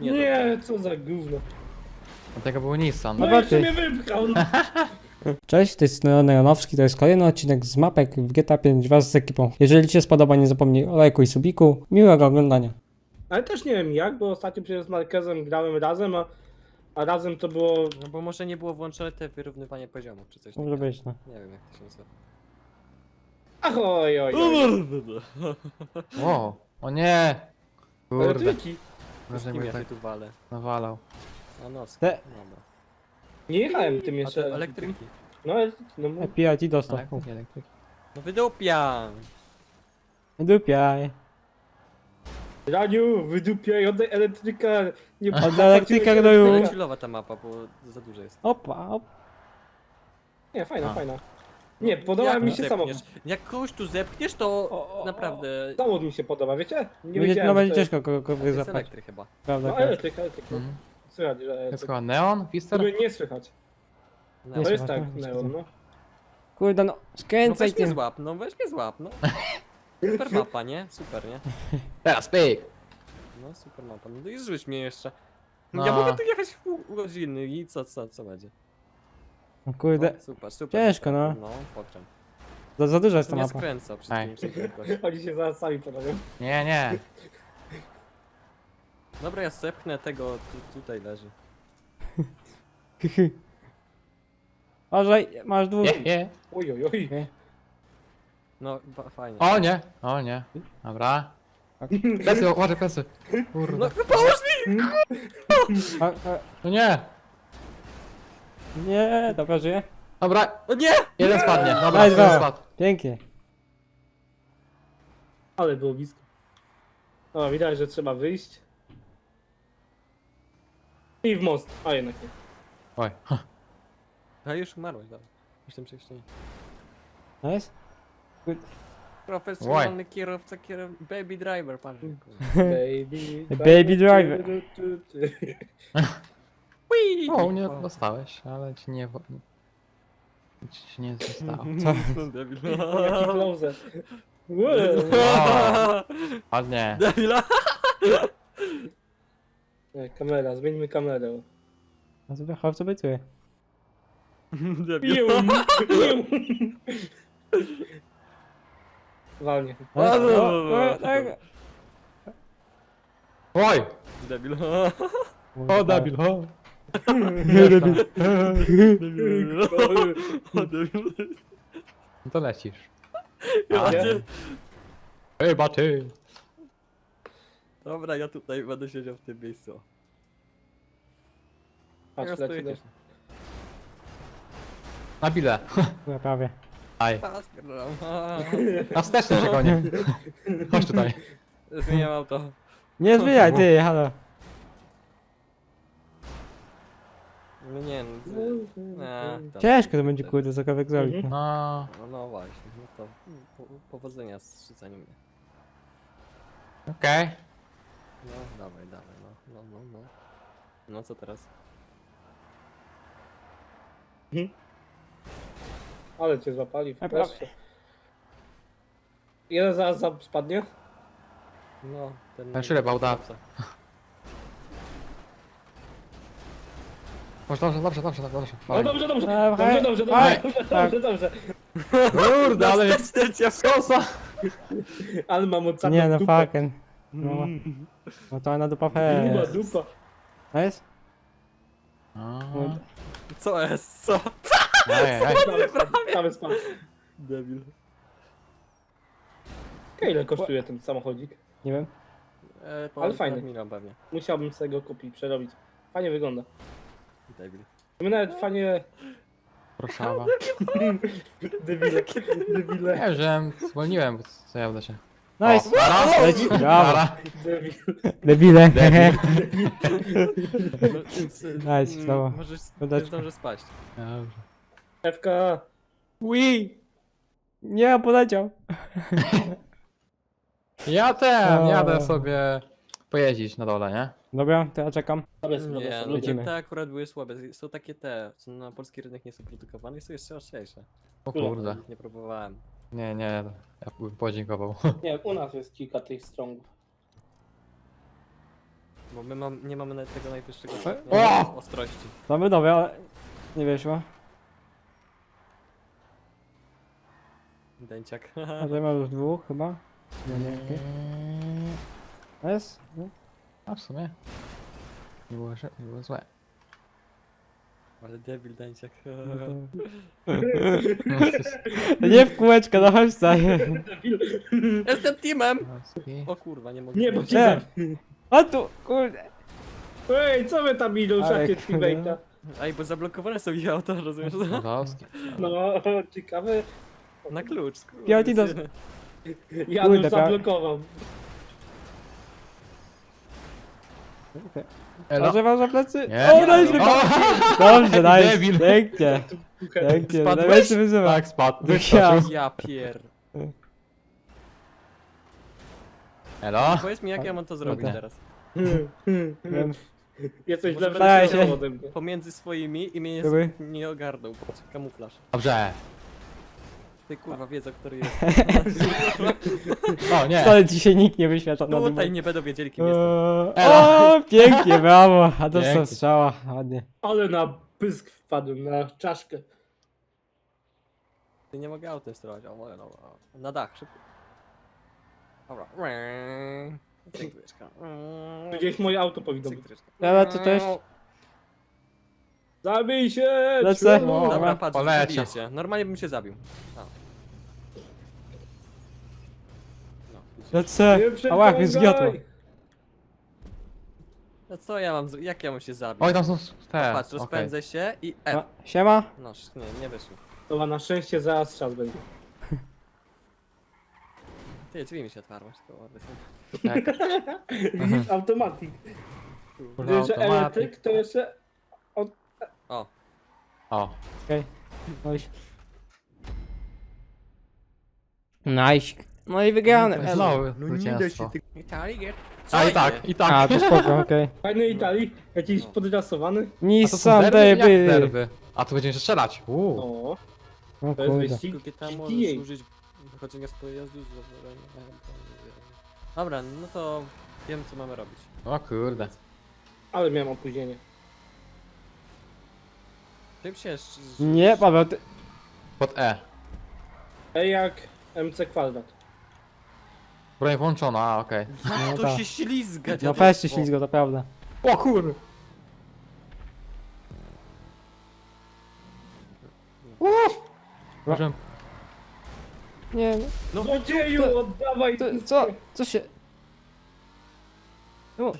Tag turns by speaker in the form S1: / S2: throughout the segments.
S1: Nie,
S2: Nie, co za gówno.
S3: Dlatego był Nissan.
S2: No jeszcze
S4: ty.
S2: mnie wypchał. no.
S4: Cześć, to jest Leon Janowski, to jest kolejny odcinek z mapek w GTA 5 wraz z ekipą. Jeżeli Ci się spodoba, nie zapomnij o lajku i subiku. Miłego oglądania.
S2: Ale też nie wiem jak, bo ostatnio przecież z Markezem grałem razem, a, a razem to było...
S1: No bo może nie było włączone te wyrównywanie poziomów, czy coś
S4: Może
S1: takiego.
S4: być, no.
S1: Nie wiem jak to się nazywa.
S2: Ach, oj, oj, oj.
S3: Wow. O nie!
S2: Ale
S3: Kurde.
S1: Z
S3: Może
S1: kim
S3: mnie
S1: ja się
S3: tak
S1: tu walę?
S3: nawalał.
S1: A no, z
S4: Te-
S1: Dobra.
S2: Nie jechałem tym
S1: A
S2: jeszcze.
S1: elektryki?
S2: No, ale- no, no.
S4: PIT dostał.
S3: Elektryk, elektryk.
S1: No wydupiam!
S4: Dupiaj.
S2: Raniu, wydupiaj od elektryka. Nie
S4: Od elektryka gnoju.
S1: Ale chillowa ta mapa, bo za dużo jest.
S4: Opa, op.
S2: Nie, fajna,
S3: A.
S2: fajna. Nie, podoba
S1: Jak
S2: mi się
S1: zepchniesz-
S2: samochód.
S1: Jak kogoś tu zepchniesz, to
S2: O, o,
S1: naprawdę...
S2: Samochód mi się podoba, wiecie? Nie
S4: Będzie, no
S2: że
S4: będzie
S2: jest-
S4: ciężko kogo, kogo
S1: To jest
S4: zapać.
S1: elektryk chyba.
S4: Prawda,
S2: No,
S4: tak.
S2: elektryk, elektryk. no.
S3: Mhm.
S2: Słychać, że
S3: To jest
S2: elektryk.
S3: chyba Neon? Fister?
S2: Żeby nie słychać.
S1: No,
S2: To jest tak, neon, no.
S4: Kurde, no.
S1: no
S4: Skręcaj
S1: weź mnie
S4: tym.
S1: złap, no weź mnie złap, no. Super mapa, nie? Super, nie?
S3: Teraz pyk!
S1: No super mapa, no i zrzuć mnie jeszcze.
S3: No.
S1: Ja mogę tu jechać w pół godziny i co, co, co będzie?
S4: No, Kurde,
S1: No, super, super.
S4: Ciężko, no.
S1: No, pokrzem.
S4: za, za duża jest ta
S1: Nie
S4: mapa.
S1: skręca przy
S3: Ej.
S1: tym prędkość.
S2: Oni się zaraz sami podają.
S3: Nie, nie.
S1: Dobra, ja sepchnę tego, tu, tutaj leży.
S4: Uważaj, masz dwóch.
S3: Je, je.
S2: Oj, oj, oj.
S1: No, fa- fajnie.
S3: O nie! O nie. Dobra. Plecy, uważaj plecy. Kurde.
S1: No, pomóż mi!
S4: A, a,
S3: No nie!
S4: Nie, dobra, żyje.
S3: Dobra,
S1: O nie!
S3: jeden spadnie. Dobra,
S4: Daj
S3: jeden
S4: dwa.
S3: spadł.
S4: Pięknie.
S2: Ale było blisko. O, widać, że trzeba wyjść. I w most. A jednak nie.
S3: Oj.
S1: A już umarłeś, dobra. Myślałem, że jeszcze nie.
S4: Nice.
S1: Profesjonalny kierowca, kierow... baby driver, patrz.
S2: Baby,
S4: Baby driver.
S3: O, nie dostałeś, ale ci nie... Ci się nie zostało.
S4: Co?
S1: No, debil.
S2: Jaki. Wow.
S3: Ładnie.
S1: Debila!
S2: Nie, Kamera, zmieńmy kamerę.
S4: A sobie chłopco bytuje.
S1: Debil.
S2: Piu, piu. Walnie.
S4: O, o, o, tak.
S3: Oj!
S1: Debil.
S3: O, debil, o!
S4: Nie, debil.
S3: No to lecisz.
S1: Ja,
S2: Nie?
S1: ty-
S3: Chyba ty!
S1: Dobra, ja tutaj będę siedział w tym miejscu.
S2: Patrz, leci też.
S3: Na bile.
S4: No, prawie.
S3: Aj.
S1: Paskram.
S3: Na wsteczny się gonię. Chodź tutaj.
S1: Zmieniam auto.
S4: Nie zbijaj, ty, halo.
S1: No nie, no, dobra.
S4: Ciężko to będzie, kurde, cokolwiek zrobić.
S2: Mhm.
S3: No,
S1: No, no właśnie, no to po, powodzenia z rzucaniem mnie.
S3: okej.
S1: No, dawaj, dawaj, no, no, no, no. No co teraz?
S2: Ale cię złapali w
S4: A, prawie.
S2: peszcie. Jeden zaraz za- spadnie.
S1: No, ten...
S3: Szyle bałda. Dobrze, dobrze, dobrze, dobrze, dobrze.
S2: No dobrze, dobrze.
S4: Dawaj.
S2: Dobrze, dobrze,
S4: Dawaj.
S2: dobrze,
S4: Tak.
S2: dobrze, dobrze.
S3: Kurde, ale...
S1: Wstecznia
S3: Kosa!
S2: Ale mam od
S4: Nie no,
S2: dupę.
S4: fucking. No, no to na dupa
S2: Dupa,
S4: fest.
S2: dupa.
S4: Nice?
S3: No.
S1: Co jest, co?
S3: Ej, ej.
S2: Prawie spadł, prawie spadł.
S1: Debil.
S2: Okej, Ile kosztuje ten samochodzik?
S4: Nie wiem.
S1: E,
S2: Ale fajny.
S1: Milion pewnie.
S2: Musiałbym sobie go kupić, przerobić. Fajnie wygląda.
S1: Debil.
S2: My nawet fajnie...
S3: Proszawa.
S2: Debile, debile,
S3: Nie wiem, zwolniłem, co ja się.
S4: Nice!
S3: O, raz,
S4: Leci, brawo!
S3: Dobra.
S2: debile.
S4: Debile.
S1: No,
S4: Nice, brawo.
S1: Możesz zdążę spaść.
S3: Dobrze.
S2: FK.
S4: Wii! Nie, poleciał.
S3: Ja ten,
S4: O.
S3: jadę sobie pojeździć na dole, nie?
S4: Dobra, to ja czekam.
S2: Ale sobie
S1: Nie,
S2: sobie
S1: no
S4: lecimy.
S1: te, akurat były słabe. Są takie te, co na polski rynek nie są produkowane i są jeszcze ostrzejsze.
S3: O kurde.
S1: Nie próbowałem.
S3: Nie, nie, ja bym podziękował.
S2: Nie, u nas jest kilka tych strongów.
S1: Bo my mam, nie mamy nawet tego najwyższego stopnia
S3: O!
S1: ostrości.
S4: Mamy dobre, ale nie wyszło.
S1: Dęciak.
S4: A tutaj mam już dwóch chyba. Nie, nie, nie. Jest? Nie?
S3: A w sumie. Nie było, że- nie było złe.
S1: Ale debil.
S4: No to- Nie w kółeczko, no chodź tutaj.
S1: Jestem teamem! O kurwa, nie mogę.
S2: Nie, bo cię
S4: Nie. O tu, kurde.
S2: Ej, co wy tam idą,
S4: Ale
S2: szakie
S4: kurde.
S2: teammate'a?
S1: Ej, bo zablokowane są ich auto, rozumiesz?
S3: Polski.
S2: No, ciekawe.
S1: Na klucz, skurwa.
S4: Piotr,
S2: Janusz
S4: Kurde, pra-
S2: zablokował.
S3: Elo.
S4: Może masz za plecy?
S3: Nie.
S4: O, daj mi
S3: O!
S4: Dobrze, daj.
S3: Debil.
S4: Pięknie. Pięknie,
S1: Spadłeś?
S4: wyzywa.
S3: Tak, spadł.
S4: Ja.
S1: Pier...
S3: Elo.
S1: Powiedz mi, jak ja mam to zrobić teraz?
S4: Wiem.
S2: Jesteś
S1: Może
S2: ode mnie.
S1: Pomiędzy swoimi i mnie nie, nie ogarnął. Kamuflaż.
S3: Dobrze.
S1: Ty kurwa wiedza, który jest.
S3: O nie.
S4: Wcale dzisiaj nikt nie wyświetla na
S1: Tutaj
S4: tym.
S1: nie będą wiedzieli, kim jestem.
S4: Eee, O, pięknie, brawo. A dostał
S3: Pięknie.
S4: strzała, ładnie.
S2: Ale na pysk wpadłem, na czaszkę.
S1: Ty nie mogę autem sterować. O, mogę, no, o, Na dach, szybko. Dobra. Cyktryczka.
S2: Gdzieś moje auto powinno być.
S1: Cyktryczka.
S4: Dobra, to cześć.
S2: Zabij się!
S4: Lecę.
S2: człowiek!
S4: O,
S1: Dobra, patrz,
S3: poleciał.
S1: zabiję cię. Normalnie bym się zabił. A. No, widzisz.
S4: Lecę.
S2: Nie
S4: Ała, jak mnie zgiotło.
S2: przeciągaj!
S1: no co ja mam, z- jak ja mam się zabić?
S3: Oj, tam są te.
S1: Patrz,
S3: okej.
S1: rozpędzę się i
S4: A,
S1: F.
S4: siema.
S1: No, sz- nie, nie wyszło.
S2: Dobra, na szczęście zaraz czas będzie.
S1: Ty, drzwi mi się otwarły, tylko ładne są.
S3: Tak.
S2: Widzisz, automatik.
S3: Kurwa,
S2: Gdy jeszcze
S3: automatyk.
S2: elektryk, to jeszcze...
S1: O,
S3: O.
S4: Okej. Chodź. Nice. No i wygrany.
S3: No,
S4: Elo.
S3: Znowu zwycięstwo.
S1: Italię.
S3: A i tak, i tak.
S4: A, to spoko, okej.
S2: Fajny Italii, jakiś
S1: No.
S2: podrasowany.
S3: A to są
S4: Nissan
S3: derby? Jak
S4: derby.
S3: derby? A tu będziemy jeszcze strzelać. Uuu.
S2: O,
S4: O
S2: to jest
S4: kurde.
S2: wyścig
S1: Tylko tam
S2: GTA.
S1: możesz użyć wychodzenia z pojazdu z. Dobra, no to wiem co mamy robić.
S3: O kurde.
S2: Ale miałem opóźnienie.
S1: Czym się sz- sz-
S4: Nie, Paweł, ty...
S3: Pod E.
S2: Ej, jak MC kwadrat.
S3: Broń włączona, a okej.
S4: No
S1: To
S4: tak.
S1: się ślizga,
S4: No fest się ślizgo, to prawda.
S3: O kur... Możemy...
S4: Nie, no.
S1: No,
S2: Złodzieju,
S4: to-
S2: oddawaj!
S4: To, co? Co się... No.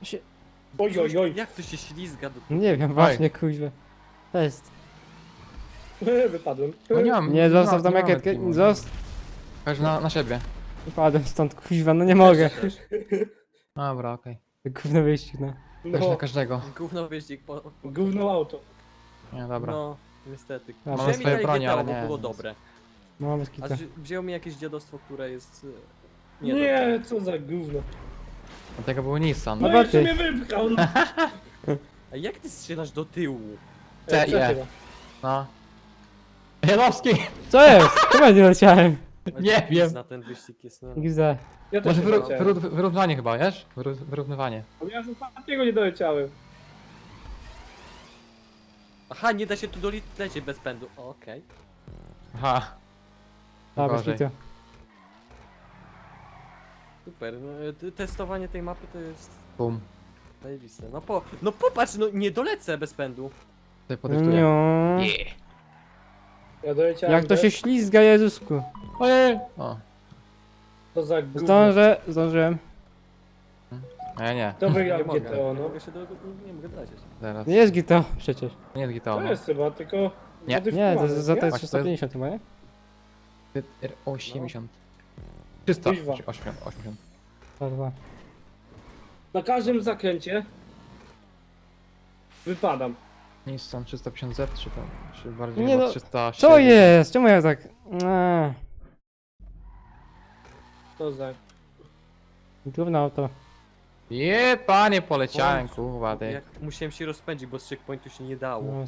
S4: Co się...
S2: Oj, oj, oj.
S1: Jak to się ślizga do...
S4: Nie wiem, właśnie, kuźwa. Test.
S2: Wypadłem.
S3: No nie mam...
S4: Nie, zostaw tam
S3: nie teamu.
S4: Zostaw.
S3: Chodź na, na siebie.
S4: Wypadłem stąd, kuźwa, no nie mogę.
S3: Dobra, okej.
S4: Gówno wyścig, no.
S3: Na
S2: No,
S3: każdego.
S1: Gówno wyścig po... po-
S2: gówno auto.
S3: Nie, dobra.
S1: No, niestety.
S4: Mamy
S1: Wziąłem
S3: swoje
S1: GTA,
S3: ale
S1: bo
S3: nie,
S1: było
S3: nic.
S1: dobre.
S4: No, mamy
S1: A wzi- wziął mi jakieś dziadostwo, które jest... e,
S2: Nie,
S1: dobre.
S2: co za gówno.
S3: Dlatego był Nissan.
S2: No jeszcze
S4: ty.
S2: mnie wypchał. No.
S1: A jak ty strzelasz do tyłu?
S3: C i E.
S2: Przetywa.
S3: No. Janowski!
S4: Co jest? Chyba nie leciałem.
S3: Nie wiem.
S1: Na ten wyścig jest, nie?
S4: Gizda.
S2: Ja też
S3: Może
S2: nie
S3: wyru wyrównywanie chyba, wiesz? Wyru wyrównywanie.
S2: Ale Ja z ostatniego nie doleciałem.
S1: Aha, nie da się tu doli- lecieć bez pędu. Okej.
S3: Aha.
S4: A, bez
S3: Gorzej.
S4: kitu.
S1: Super. No, e, testowanie tej mapy to jest
S3: Bum.
S1: zajebiste. No po, no popatrz, no nie dolecę bez pędu.
S3: Tutaj podyktuję.
S4: No.
S2: Ja doleciałem
S4: Jak to
S2: bez-
S4: się ślizga, Jezusku.
S3: Ojej! O.
S2: To za gówno.
S4: Zdążę, zdążyłem.
S3: Nie, nie.
S2: To
S1: Nie
S2: wygrał
S1: mogę.
S2: GTO,
S1: Nie
S2: no.
S1: mogę się do, nie mogę dolecieć.
S3: Zaraz.
S4: Nie jest gito, przecież.
S3: Nie jest
S2: To
S3: gitał, no.
S2: jest chyba, tylko...
S3: Nie.
S4: Nie, za,
S3: Właśnie to
S4: 350 chyba, nie?
S3: 80. 300.
S2: Kuźwa.
S3: 80. 80.
S4: Dwa, dwa.
S2: Na każdym zakręcie wypadam.
S3: Nissan 350Z, czy tam, czy bardziej
S4: Nie
S3: chyba
S4: no,
S3: 300.
S4: Co jest? Czemu ja tak... Eee,
S2: To za...
S4: Gówno auto.
S3: Je, panie, poleciałem, kurwa, ty.
S1: Jak musiałem się rozpędzić, bo z checkpointu się nie dało.
S4: No,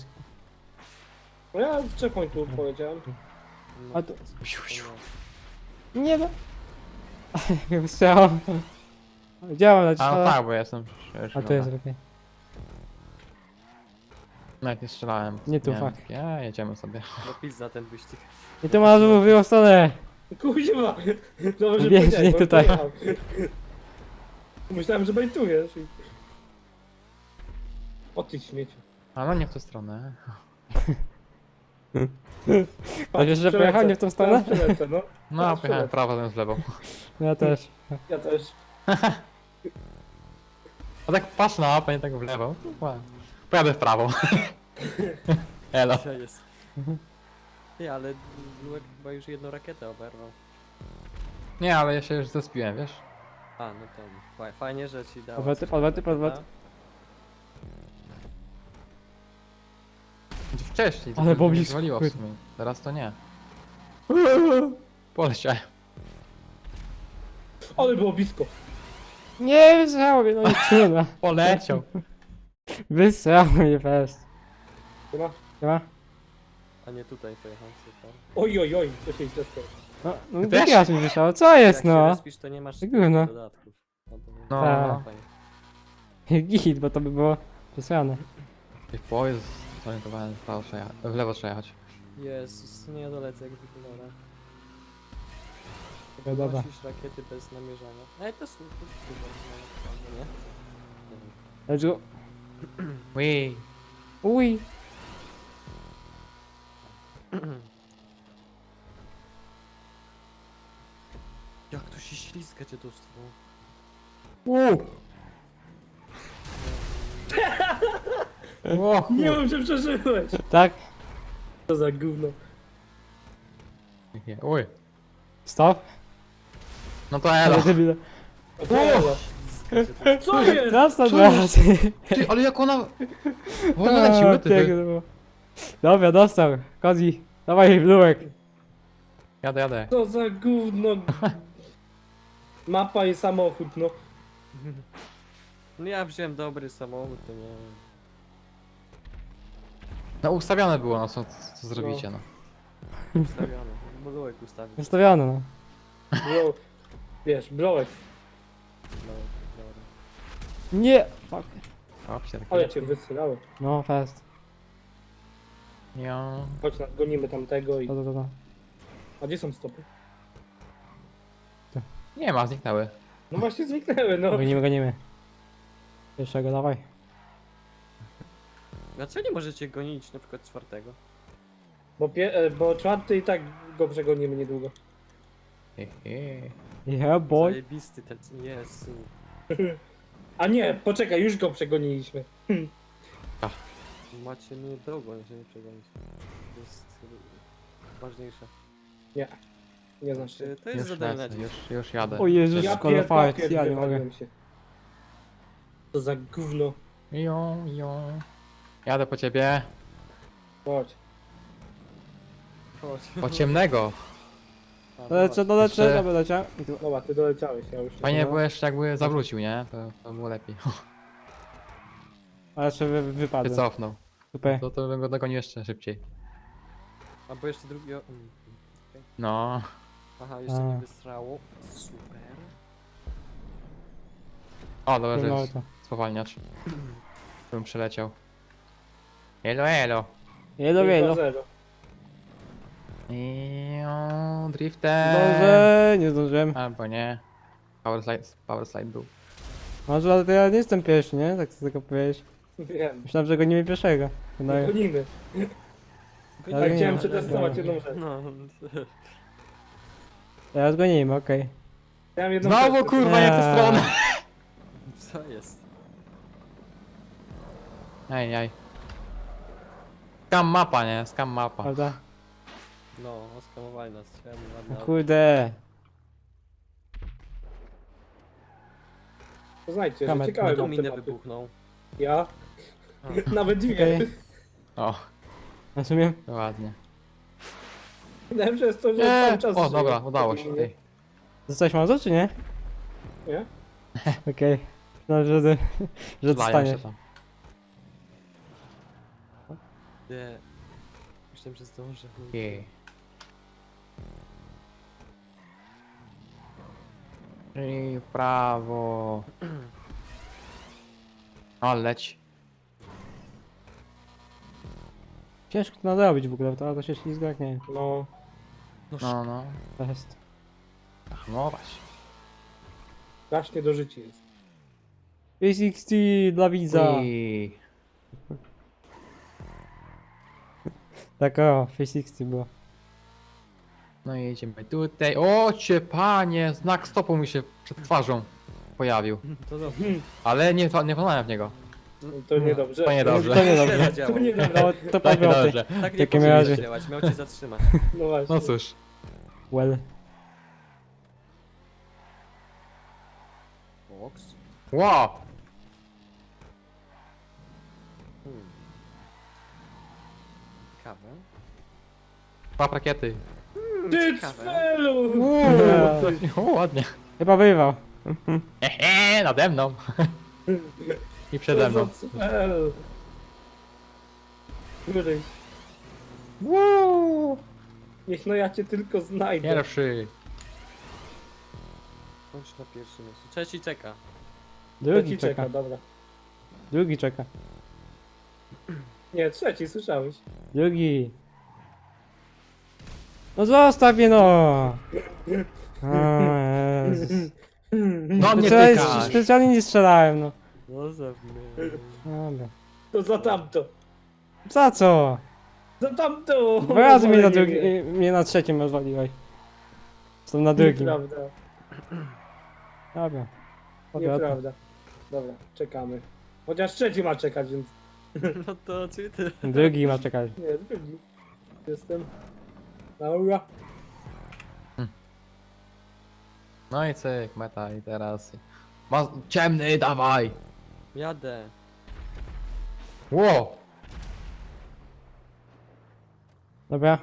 S2: No ja w checkpointu poleciałem.
S1: No,
S4: A
S3: siu.
S4: Nie no. Jak strzał. Działa na
S3: A no tak, bo ja jestem...
S4: A tu jest lepiej.
S3: Nawet nie strzelałem.
S4: Nie tu,
S3: wiem.
S4: fuck.
S3: Ja, jedziemy sobie.
S1: No pizza ten wyścig.
S4: I tu masz w drugą stronę.
S2: Kuźwa! Dobrze, że
S4: Wiesz,
S2: powiedziałeś,
S4: nie
S2: bo
S4: tutaj.
S2: pojechał. Myślałem, że bajtujesz. i- O ty śmieciu.
S3: A no nie w tę stronę.
S4: A wiesz, że
S2: przelecę.
S4: pojechał nie w tą stronę?
S2: Teraz Przelecę, no.
S3: No,
S2: Teraz
S3: pojechałem
S2: przelecę.
S3: w prawo, zamiast w lewo.
S4: Ja też.
S2: Ja też.
S3: A tak patrz na mapę, nie tak w lewo. Ła. Pojadę w prawo. Elo.
S1: Gdzie jest? Nie, ale Luek chyba już jedną rakietę oberwał.
S3: Nie, ale ja się już zespiłem, wiesz?
S1: A, no to fa- fajnie, że ci dał.
S4: Podwroty, podwroty, podwroty.
S3: Wcześniej. to
S4: Ale
S3: by
S4: było
S3: mnie
S4: blisko,
S3: zwaliło w sumie. Teraz to nie. Poleciałem.
S2: Ale było blisko.
S4: Nie, wysrało mnie, no nie trudno.
S3: Poleciał.
S4: Wysrało mnie fest.
S2: Chyba.
S4: Chyba?
S1: A nie tutaj pojechał, super.
S2: Oj, oj, oj, to się źle stało.
S4: No, no
S3: Ty
S4: drugi
S3: też?
S4: raz mi wysrało. Co jest,
S1: Jak się
S4: no?
S1: respisz, to nie masz
S4: gówno.
S1: dodatków. No, to
S3: No,
S4: Tak.
S3: no.
S1: fajnie.
S4: Git, bo to by było przesrane.
S3: Ty pojazd zorientowałem w prawo. W lewo przejechać.
S1: Jezus, nie dolecę jak zwykle, dobra.
S4: Dobra.
S1: Nosisz rakiety bez namierzania. Ej, to słuchaj, nie? Nie wiem.
S4: Let's go.
S3: Wii.
S4: Uj.
S1: Jak to się ślizga dziadostwo?
S3: O,
S2: Nie wiem, że przeżyłeś.
S4: Tak?
S2: Co za gówno.
S3: Nie, Uj.
S4: Stop.
S3: No to elo.
S4: Debile.
S2: O, to elo. Co jest?
S4: Raz
S3: Co jest?
S4: razy.
S3: Ty, ale jak ona... Wolno leciły, ty.
S4: piękne było. Dobra, dostał. Kozi. Dawaj, blułek.
S3: Jadę, jadę.
S2: Co za gówno. Mapa i samochód, no.
S1: No ja wziąłem dobry samochód, to nie
S3: No ustawione było, no co, co zrobicie, no.
S1: ustawiony. Modułek ustawił.
S4: Zostawione, no.
S2: Bro, wiesz, blołek.
S1: No, dobra.
S4: Nie. Fuck.
S3: O.
S2: Ale cię wysylały.
S4: No, fest.
S3: Ja.
S2: Chodź, nadgonimy tamtego i...
S4: To, to, to, to.
S2: A gdzie są stopy?
S3: Nie ma, zniknęły.
S2: No właśnie zniknęły, no.
S4: Gonimy, gonimy. Jeszcze go dawaj.
S1: Dlaczego nie możecie gonić na przykład czwartego?
S2: Bo, pie... e, bo czwarty i tak go przegonimy niedługo.
S3: He, he.
S4: Yeah, boy.
S1: Zajebisty ten... Jezu.
S2: A nie, poczekaj, już go przegoniliśmy.
S1: Macie mnie drogą, że nie przegonić. To jest y, ważniejsze.
S2: Nie. Nie znasz się.
S1: Znaczy, to jest
S3: Już
S1: zadanie na
S3: lecę,
S1: dziś.
S3: już, już jadę.
S4: O Jezus,
S2: Ja
S4: Call of
S2: pier-
S4: Fight, ja nie mogę.
S2: się. To za gówno.
S3: Ją, ją. Jadę po ciebie.
S2: Chodź.
S1: Chodź.
S3: Po ciemnego.
S1: A,
S4: Dolecę,
S1: zobacz.
S4: dolecę,
S3: Jeszcze-
S4: dobra. I tu.
S2: Dobra, ty doleciałeś, ja już nie.
S3: Fajnie
S4: No.
S3: było jeszcze jakby zawrócił, nie? To, to było lepiej.
S4: Ale jeszcze wy,
S3: Się
S4: wypadłem.
S3: cofnął.
S4: Super.
S3: To, to bym go dogonił jeszcze szybciej.
S1: Albo jeszcze drugi... o- mm.
S3: No.
S1: Aha, jeszcze
S4: A.
S1: nie wysrało. Super.
S3: O, dobra, że
S4: No,
S3: jest
S4: to.
S3: spowalniacz. Bym przeleciał. Elo, elo.
S4: Jelo, jelo.
S2: 2-0.
S3: Ią, driftem.
S4: Zdążę, nie zdążyłem.
S3: Albo nie. Power slide, power slide był.
S4: Może, ale to ja nie jestem pierwszy, nie? Tak chcę tylko powiedzieć.
S2: Wiem.
S4: Myślałem, że gonimy pierwszego. No,
S2: Gonimy.
S4: Ale
S2: Tak
S4: nie,
S2: chciałem
S4: no,
S2: przetestować
S4: no.
S2: jedną rzecz.
S1: No,
S4: teraz gonimy, okej.
S2: Chciałem jedną
S3: Znowu
S2: rzecz
S3: kurwa nie w tę
S4: Eee.
S3: stronę.
S1: co jest?
S3: Ej, ej. Skam mapa, nie? Skam mapa.
S4: Prawda?
S1: No, oskamowali nas. Chciałem
S4: No
S1: ładne...
S4: kurde.
S2: Poznajcie, że
S4: Kamer.
S2: ciekawe mam te
S1: minę wybuchnął?
S2: Ja? Nawet dwie.
S4: Okej.
S3: O,
S4: Na sumie?
S3: to ładnie.
S2: Najlepsze jest to, że
S3: Nie.
S2: cały czas
S3: O,
S2: żyję.
S3: dobra, udało się. Ej.
S4: Zostałeś może, czy nie?
S2: Nie?
S4: Okej. No, że, że
S3: Zlają się tam.
S1: Nie. Myślałem, że zdążę.
S3: Jej. I w prawo. O, leć.
S4: Ciężko to nadrobić w ogóle, to, to się ślizga jak nie wiem.
S2: No,
S3: No, no.
S4: To jest.
S3: No właśnie.
S2: strasznie do życia jest.
S4: 360 dla widza.
S3: I...
S4: Tak o, 360 było.
S3: No i jedziemy tutaj. O, cię panie, znak stopu mi się przed twarzą pojawił.
S1: To dobrze.
S3: Ale nie, nie planałem w niego.
S2: To niedobrze.
S3: To niedobrze.
S4: To nie dobrze.
S1: zadziałało.
S2: To nie
S4: No, to
S3: Tak,
S4: powroty.
S3: dobrze.
S1: Tak nie
S4: takim
S1: powinno
S4: razie-
S1: działać, miał cię zatrzymać.
S2: No właśnie.
S3: No cóż.
S4: Well.
S1: Box.
S3: Wow!
S1: Ciekawe.
S3: Dwa rakiety.
S2: Ty
S1: ciekawe.
S2: cfelu!
S3: O, ładnie.
S4: Chyba wywał.
S3: Hehe, nade mną. I przede mną.
S2: Co za cfel? Któryś.
S3: Woo!
S2: Niech no ja cię tylko znajdę.
S3: Pierwszy.
S1: Bądź na pierwszym miejscu. Trzeci czeka.
S4: Drugi
S2: Trzeci
S4: czeka.
S2: czeka, dobra.
S4: Drugi czeka.
S2: Nie, trzeci, słyszałeś.
S4: Drugi. No zostaw mnie no! O, Jezus.
S3: No nie
S4: Specjalnie,
S3: tykasz.
S4: specjalnie nie strzelałem, no.
S1: No ze mnie.
S4: Dobra.
S2: To za tamto.
S4: Za co?
S2: Za tamto!
S4: Dwa razy mnie na, drugi,
S2: mnie.
S4: mnie na trzecim rozwaliłeś. Są na drugim.
S2: Nieprawda.
S4: Dobra. Powrotem.
S2: Nieprawda. Dobra, czekamy. Chociaż trzeci ma czekać, więc...
S1: No to czyli ty.
S4: Drugi ma czekać.
S2: Nie, drugi. Jestem. Dobra.
S3: No i cyk, meta i teraz. Ma... Ciemny, dawaj!
S1: Jadę.
S3: Ło!
S4: Dobra.